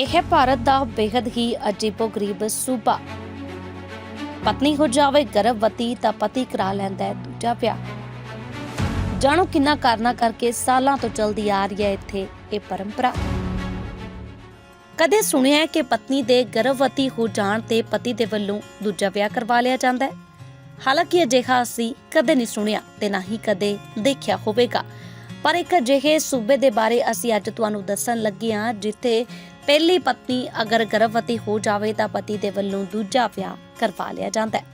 ਇਹ ਭਾਰਤ ਦਾ ਬੇहद ਹੀ ਅਜੀਬੋ-ਗਰੀਬ ਸੂਬਾ। ਪਤਨੀ ਹੋ ਜਾਵੇ, ਗਰਭਵਤੀ ਤਾਂ ਪਤੀ ਕਰਾ ਲੈਂਦਾ ਹੈ ਦੂਜਾ ਵਿਆਹ। ਜਾਣੋ ਕਿੰਨਾ ਕਾਰਨਾ ਕਰਕੇ ਸਾਲਾਂ ਤੋਂ ਚਲਦੀ ਆ ਰਹੀ ਹੈ ਇੱਥੇ ਇਹ ਪਰੰਪਰਾ। ਕਦੇ ਸੁਣਿਆ ਹੈ ਕਿ ਪਤਨੀ ਦੇ ਗਰਭਵਤੀ ਹੋ ਜਾਣ ਤੇ ਪਤੀ ਦੇ ਵੱਲੋਂ ਦੂਜਾ ਵਿਆਹ ਕਰਵਾ ਲਿਆ ਜਾਂਦਾ ਹੈ? ਹਾਲਾਂਕਿ ਅਜਿਹਾ ਅਸੀਂ ਕਦੇ ਨਹੀਂ ਸੁਣਿਆ ਤੇ ਨਾ ਹੀ ਕਦੇ ਦੇਖਿਆ ਹੋਵੇਗਾ। ਪਰ ਇੱਕ ਅਜਿਹੇ ਸੂਬੇ ਦੇ ਬਾਰੇ ਅਸੀਂ ਅੱਜ ਤੁਹਾਨੂੰ ਦੱਸਣ ਲੱਗੇ ਹਾਂ, ਜਿੱਥੇ ਪਹਿਲੀ ਪਤਨੀ ਅਗਰ ਗਰਭਵਤੀ ਹੋ ਜਾਵੇ ਤਾਂ ਪਤੀ ਦੇ ਵੱਲੋਂ ਦੂਜਾ ਵਿਆਹ ਕਰਵਾ ਲਿਆ ਜਾਂਦਾ ਹੈ।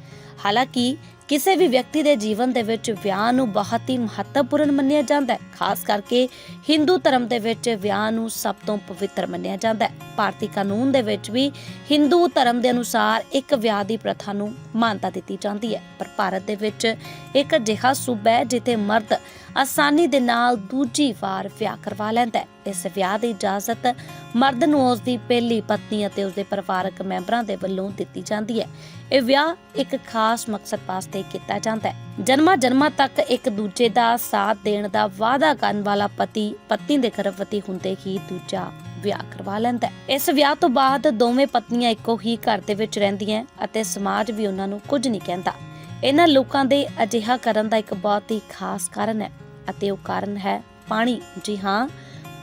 ਹਾਲਾਂਕਿ ਕਿਸੇ ਵੀ ਵਿਅਕਤੀ ਦੇ ਜੀਵਨ ਦੇ ਵਿੱਚ ਵਿਆਹ ਨੂੰ ਬਹੁਤ ਹੀ ਮਹੱਤਵਪੂਰਨ ਮੰਨਿਆ ਜਾਂਦਾ ਹੈ। ਖਾਸ ਕਰਕੇ ਹਿੰਦੂ ਧਰਮ ਦੇ ਵਿੱਚ ਵਿਆਹ ਨੂੰ ਸਭ ਤੋਂ ਪਵਿੱਤਰ ਮੰਨਿਆ ਜਾਂਦਾ ਹੈ। ਭਾਰਤੀ ਕਾਨੂੰਨ ਦੇ ਵਿੱਚ ਵੀ ਹਿੰਦੂ ਧਰਮ ਦੇ ਅਨੁਸਾਰ ਇੱਕ ਵਿਆਹ ਦੀ ਪ੍ਰਥਾ ਨੂੰ ਮਾਨਤਾ ਦਿੱਤੀ ਜਾਂਦੀ ਹੈ। ਪਰ ਭਾਰਤ ਦੇ ਵਿੱਚ ਇੱਕ ਅਜਿਹਾ ਸੂਬਾ ਹੈ, ਜਿੱਥੇ ਮਰਦ ਆਸਾਨੀ ਦੇ ਨਾਲ ਦੂਜੀ ਵਾਰ ਵਿਆਹ ਕਰਵਾ ਲੈਂਦਾ ਹੈ। ਇਸ ਵਿਆਹ ਦੀ ਇਜਾਜ਼ਤ ਮਰਦ ਨੂੰ ਉਸ ਦੀ ਪਹਿਲੀ ਪਤਨੀ ਅਤੇ ਉਸ ਦੇ ਪਰਿਵਾਰਕ ਮੈਂਬਰਾਂ ਦੇ ਵੱਲੋਂ ਦਿੱਤੀ ਜਾਂਦੀ ਹੈ। ਇਹ ਵਿਆਹ ਇੱਕ ਖਾਸ ਮਕਸਦ ਵਾਸਤੇ ਕੀਤਾ ਜਾਂਦਾ ਹੈ। ਜਨਮਾਂ ਜਨਮਾਂ ਤੱਕ ਇੱਕ ਦੂਜੇ ਦਾ ਸਾਥ ਦੇਣ ਦਾ ਵਾਅਦਾ ਕਰਨ ਵਾਲਾ ਪਤੀ, ਪਤਨੀ ਦੇ ਗਰਭਵਤੀ ਹੁੰਦੇ ਹੀ ਦੂਜਾ ਵਿਆਹ ਕਰਵਾ ਲੈਂਦਾ ਹੈ। ਇਸ ਵਿਆਹ ਤੋਂ ਬਾਅਦ ਦੋਵੇਂ ਪਤਨੀਆਂ ਇੱਕੋ ਹੀ ਘਰ ਦੇ ਵਿੱਚ ਰਹਿੰਦੀਆਂ ਅਤੇ ਸਮਾਜ ਵੀ ਉਹਨਾਂ ਨੂੰ ਕੁਝ ਨਹੀਂ ਕਹਿੰਦਾ। ਇਹਨਾਂ ਲੋਕਾਂ ਦੇ ਅਜਿਹਾ ਕਰਨ ਦਾ ਇੱਕ ਬਹੁਤ ਹੀ ਖਾਸ ਕਾਰਨ ਹੈ। ਅਤੇ ਉਹ ਕਾਰਨ ਹੈ ਪਾਣੀ। ਜੀ ਹਾਂ,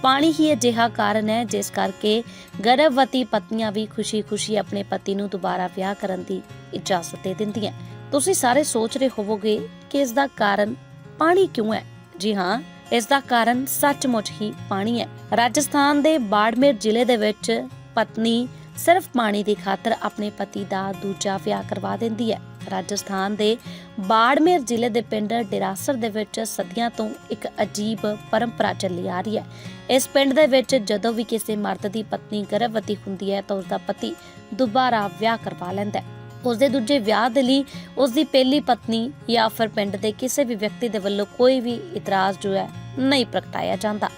ਪਾਣੀ ਹੀ ਅਜਿਹਾ ਕਾਰਨ ਹੈ ਜਿਸ ਕਰਕੇ ਗਰਭਵਤੀ ਪਤਨੀਆਂ ਵੀ ਖੁਸ਼ੀ-ਖੁਸ਼ੀ ਆਪਣੇ ਪਤੀ ਨੂੰ ਦੁਬਾਰਾ ਵਿਆਹ ਕਰਨ ਦੀ ਇਜਾਜ਼ਤ ਦੇ ਦਿੰਦੀਆਂ ਤੁਸੀਂ ਸਾਰੇ ਸੋਚ ਰਹੇ ਹੋਵੋਗੇ ਕਿ ਇਸ ਦਾ ਕਾਰਨ ਪਾਣੀ ਕਿਉਂ ਹੈ? ਜੀ ਹਾਂ, ਇਸ ਦਾ ਕਾਰਨ ਸੱਚਮੁੱਚ ਹੀ ਪਾਣੀ ਹੈ। ਰਾਜਸਥਾਨ ਦੇ ਬਾੜਮੇਰ ਜ਼ਿਲ੍ਹੇ ਦੇ ਵਿੱਚ ਪਤਨੀ ਸਿਰਫ ਪਾਣੀ ਦੀ ਖਾਤਰ ਆਪਣੇ ਪਤੀ ਦਾ ਦੂਜਾ ਵਿਆਹ ਕਰਵਾ ਦਿੰਦੀ ਹੈ। ਰਾਜਸਥਾਨ ਦੇ ਬਾੜਮੇਰ ਜ਼ਿਲ੍ਹੇ ਦੇ ਪਿੰਡ ਡਿਰਾਸਰ ਦੇ ਵਿੱਚ ਸਦੀਆਂ ਤੋਂ ਇੱਕ ਅਜੀਬ ਪਰੰਪਰਾ ਚੱਲੀ ਆ ਰਹੀ ਹੈ। ਇਸ ਪਿੰਡ ਦੇ ਵਿੱਚ ਜਦੋਂ ਵੀ ਕਿਸੇ ਮਰਦ ਦੀ ਪਤਨੀ ਗਰਭਵਤੀ ਹੁੰਦੀ ਹੈ ਤਾਂ ਉਸ ਦਾ ਪਤੀ ਦੁਬਾਰਾ ਵਿਆਹ ਕਰਵਾ ਲੈਂਦਾ ਹੈ। ਉਸ ਦੇ ਦੂਜੇ ਵਿਆਹ ਦੇ ਲਈ ਉਸ ਦੀ ਪਹਿਲੀ ਪਤਨੀ ਜਾਂ ਫਿਰ ਪਿੰਡ ਦੇ ਕਿਸੇ ਵੀ ਵਿਅਕਤੀ ਦੇ ਵੱਲੋਂ ਕੋਈ ਵੀ ਇਤਰਾਜ਼ ਜੋ ਹੈ ਨਹੀਂ ਪ੍ਰਗਟਾਇਆ ਜਾਂਦਾ।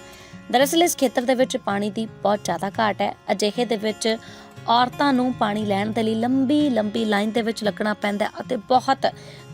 ਦਰਅਸਲ ਇਸ ਖੇਤਰ ਦੇ ਵਿੱਚ ਪਾਣੀ ਦੀ ਬਹੁਤ ਜ਼ਿਆਦਾ ਘਾਟ ਹੈ। ਅਜਿਹੇ ਦੇ ਵਿੱਚ ਔਰਤਾਂ ਨੂੰ ਪਾਣੀ ਲੈਣ ਦੇ ਲਈ ਲੰਬੀ ਲੰਬੀ ਲਾਈਨ ਦੇ ਵਿੱਚ ਲੱਗਣਾ ਪੈਂਦਾ ਅਤੇ ਬਹੁਤ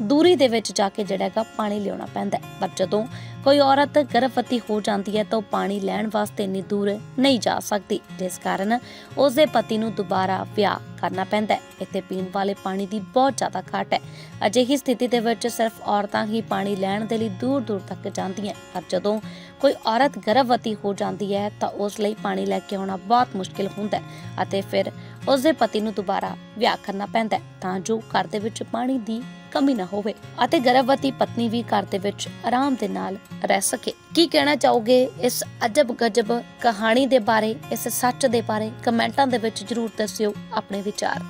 ਦੂਰੀ ਦੇ ਵਿੱਚ ਜਾ ਕੇ ਜਿਹੜਾ ਹੈਗਾ ਪਾਣੀ ਲਿਆਉਣਾ ਪੈਂਦਾ ਹੈ। ਪਰ ਜਦੋਂ ਕੋਈ ਔਰਤ ਗਰਭਵਤੀ ਹੋ ਜਾਂਦੀ ਹੈ ਤਾਂ ਉਹ ਪਾਣੀ ਲੈਣ ਵਾਸਤੇ ਇੰਨੀ ਦੂਰ ਨਹੀਂ ਜਾ ਸਕਦੀ। ਜਿਸ ਕਾਰਨ ਉਸ ਦੇ ਪਤੀ ਨੂੰ ਦੁਬਾਰਾ ਵਿਆਹ ਕਰਨਾ ਪੈਂਦਾ ਹੈ। ਇੱਥੇ ਪੀਣ ਵਾਲੇ ਪਾਣੀ ਦੀ ਬਹੁਤ ਜ਼ਿਆਦਾ ਘਾਟ ਹੈ। ਅਜਿਹੀ ਸਥਿਤੀ ਦੇ ਵਿੱਚ ਸਿਰਫ ਔਰਤਾਂ ਹੀ ਪਾਣੀ ਲੈਣ ਦੇ ਲਈ ਦੂਰ ਦੂਰ ਤੱਕ ਜਾਂਦੀਆਂ ਪਰ ਜਦੋਂ ਕੋਈ ਔਰਤ ਗਰਭਵਤੀ ਹੋ ਜਾਂਦੀ ਹੈ ਤਾਂ ਉਸ ਲਈ ਪਾਣੀ ਲੈ ਕੇ ਆਉਣਾ ਬਹੁਤ ਮੁਸ਼ਕਿਲ ਹੁੰਦਾ ਹੈ ਅਤੇ ਫਿਰ ਉਸ ਦੇ ਪਤੀ ਨੂੰ ਦੁਬਾਰਾ ਵਿਆਹ ਕਰਨਾ ਪੈਂਦਾ ਹੈ ਤਾਂ ਜੋ ਘਰ ਦੇ ਵਿੱਚ ਪਾਣੀ ਦੀ ਕਮੀ ਨਾ ਹੋਵੇ ਅਤੇ ਗਰਭਵਤੀ ਪਤਨੀ ਵੀ ਘਰ ਦੇ ਵਿੱਚ ਆਰਾਮ ਦੇ ਨਾਲ ਰਹਿ ਸਕੇ। ਕੀ ਕਹਿਣਾ ਚਾਹੋਗੇ ਇਸ ਅਜਬ ਗਜਬ ਕਹਾਣੀ ਦੇ ਬਾਰੇ, ਇਸ ਸੱਚ ਦੇ ਬਾਰੇ? ਕਮੈਂਟਾਂ ਦੇ ਵਿੱਚ ਜਰੂਰ ਦੱਸਿਓ ਆਪਣੇ ਵਿਚਾਰ।